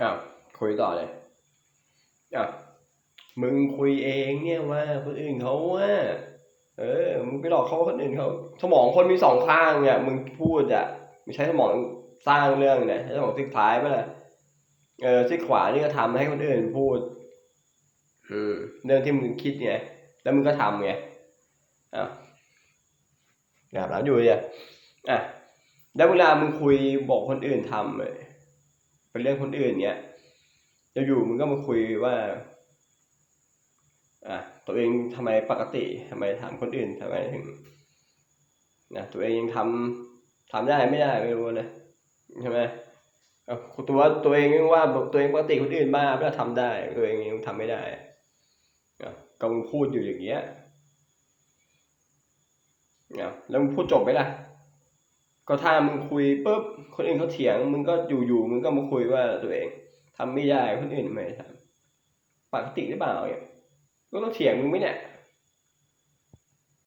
อ้าวคุยต่อเลยอ้าวมึงคุยเองเนี่ยว่าคนอื่นเขาว่าเออ มึงไปหลอกเขาคนอื่นเขาสมองคนมีสองข้างเนี่ย มึงพูดอะไม่ใช้สมองสร้างเรื่องเนี่ยใช้สมองซีกซ้ายไปเลยเออซีกขวานี่ก็ทำให้คนอื่นพูดอืมเรื่องที่มึงคิดไงแล้วมึงก็ทำไงอ้าวแบบแล้วอยู่เนี่ยอะแล้วเวลามึงคุยบอกคนอื่นทำเลย เป็นเรื่องคนอื่นเนี่ยจะอยู่มึงก็มาคุยว่า อะตัวเองทำไมปกติทำไมถามคนอื่นทำไมถึงนะตัวเองยังทำทำได้ไม่ได้ไม่รู้นะใช่ไหมเอตัวตัวเองว่าตัวเองปกติคนอื่นบ้าไม่ได้ทำได้ ตัวเองยังทำไม่ได้อะก็มึงพูดอยู่อย่างเงี้ยอะแล้วมึงพูดจบไหมล่ะ ก็ถ้ามึงคุยปุ๊บคนอื่นเขาเถียง มึงก็อยู่อยู่มึงก็มาคุยว่าตัวเองทำไม่ได้คนอื่นทำไม่ทำปกติหรือเปล่าเนี่ยก็ต้องเถียงมึงไหมเนี่ย